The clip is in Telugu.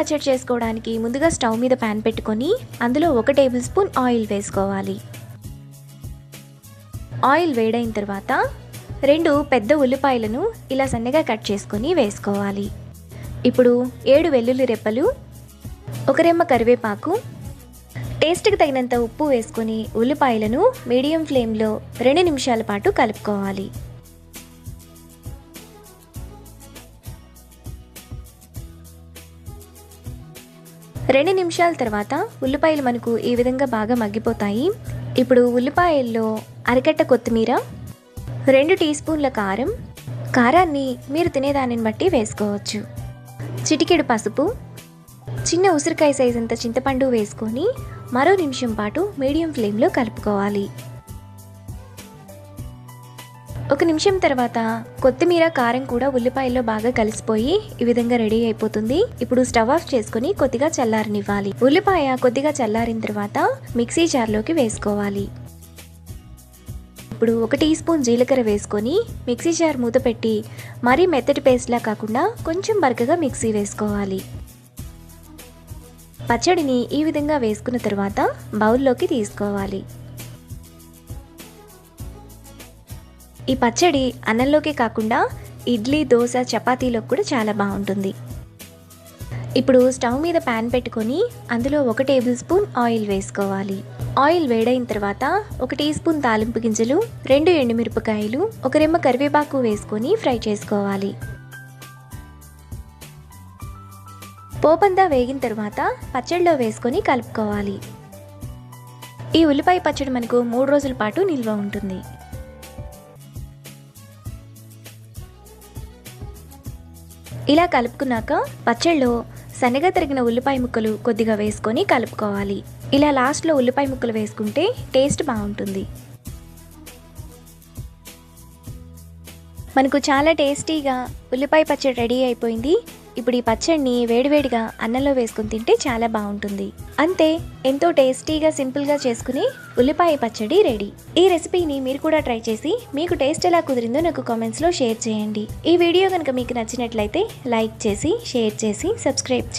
పచ్చడి చేసుకోవడానికి ముందుగా స్టవ్ మీద ప్యాన్ పెట్టుకొని అందులో ఒక టేబుల్ స్పూన్ ఆయిల్ వేసుకోవాలి. ఆయిల్ వేడైన తర్వాత రెండు పెద్ద ఉల్లిపాయలను ఇలా సన్నగా కట్ చేసుకొని వేసుకోవాలి. ఇప్పుడు ఏడు వెల్లుల్లి రెప్పలు ఒక రెమ్మ కరివేపాకు టేస్ట్కి తగినంత ఉప్పు వేసుకొని ఉల్లిపాయలను మీడియం ఫ్లేమ్లో రెండు నిమిషాల పాటు కలుపుకోవాలి. రెండు నిమిషాల తర్వాత ఉల్లిపాయలు మనకు ఈ విధంగా బాగా మగ్గిపోతాయి. ఇప్పుడు ఉల్లిపాయల్లో అరగట్ట కొత్తిమీర రెండు టీ స్పూన్ల కారం. కారాన్ని మీరు తినేదానిని బట్టి వేసుకోవచ్చు. చిటికెడు పసుపు చిన్న ఉసిరికాయ సైజ్ అంత చింతపండు వేసుకొని మరో నిమిషం పాటు మీడియం ఫ్లేమ్లో కలుపుకోవాలి. ఒక నిమిషం తర్వాత కొత్తిమీర కారం కూడా ఉల్లిపాయల్లో బాగా కలిసిపోయి ఈ విధంగా రెడీ అయిపోతుంది. ఇప్పుడు స్టవ్ ఆఫ్ చేసుకొని కొద్దిగా చల్లారనివ్వాలి. ఉల్లిపాయ కొద్దిగా చల్లారిన తర్వాత మిక్సీ జార్లోకి వేసుకోవాలి. ఇప్పుడు ఒక టీ స్పూన్ జీలకర్ర వేసుకొని మిక్సీ జార్ మూత పెట్టి మరీ మెత్తటి పేస్ట్లా కాకుండా కొంచెం బరకగా మిక్సీ వేసుకోవాలి. పచ్చడిని ఈ విధంగా వేసుకున్న తర్వాత బౌల్లోకి తీసుకోవాలి. ఈ పచ్చడి అన్నంలోకి కాకుండా ఇడ్లీ దోశ చపాతీలోకి కూడా చాలా బాగుంటుంది. ఇప్పుడు స్టవ్ మీద ప్యాన్ పెట్టుకొని అందులో ఒక టేబుల్ స్పూన్ ఆయిల్ వేసుకోవాలి. ఆయిల్ వేడైన తర్వాత ఒక టీ స్పూన్ తాలింపు గింజలు రెండు ఎండుమిరపకాయలు ఒక రెమ్మ కరివేపాకు వేసుకొని ఫ్రై చేసుకోవాలి. పోపంతా వేగిన తర్వాత పచ్చడిలో వేసుకొని కలుపుకోవాలి. ఈ ఉల్లిపాయ పచ్చడి మనకు మూడు రోజుల పాటు నిల్వ ఉంటుంది. ఇలా కలుపుకున్నాక పచ్చళ్ళలో సన్నగా తరిగిన ఉల్లిపాయ ముక్కలు కొద్దిగా వేసుకొని కలుపుకోవాలి. ఇలా లాస్ట్లో ఉల్లిపాయ ముక్కలు వేసుకుంటే టేస్ట్ బాగుంటుంది. మనకు చాలా టేస్టీగా ఉల్లిపాయ పచ్చడి రెడీ అయిపోయింది. ఇప్పుడు ఈ పచ్చడిని వేడివేడిగా అన్నంలో వేసుకొని తింటే చాలా బాగుంటుంది. అంతే ఎంతో టేస్టీగా సింపుల్గా చేసుకుని ఉల్లిపాయ పచ్చడి రెడీ. ఈ రెసిపీని మీరు కూడా ట్రై చేసి మీకు టేస్ట్ ఎలా కుదిరిందో నాకు కామెంట్స్లో షేర్ చేయండి. ఈ వీడియో కనుక మీకు నచ్చినట్లయితే లైక్ చేసి షేర్ చేసి సబ్స్క్రైబ్ చేయండి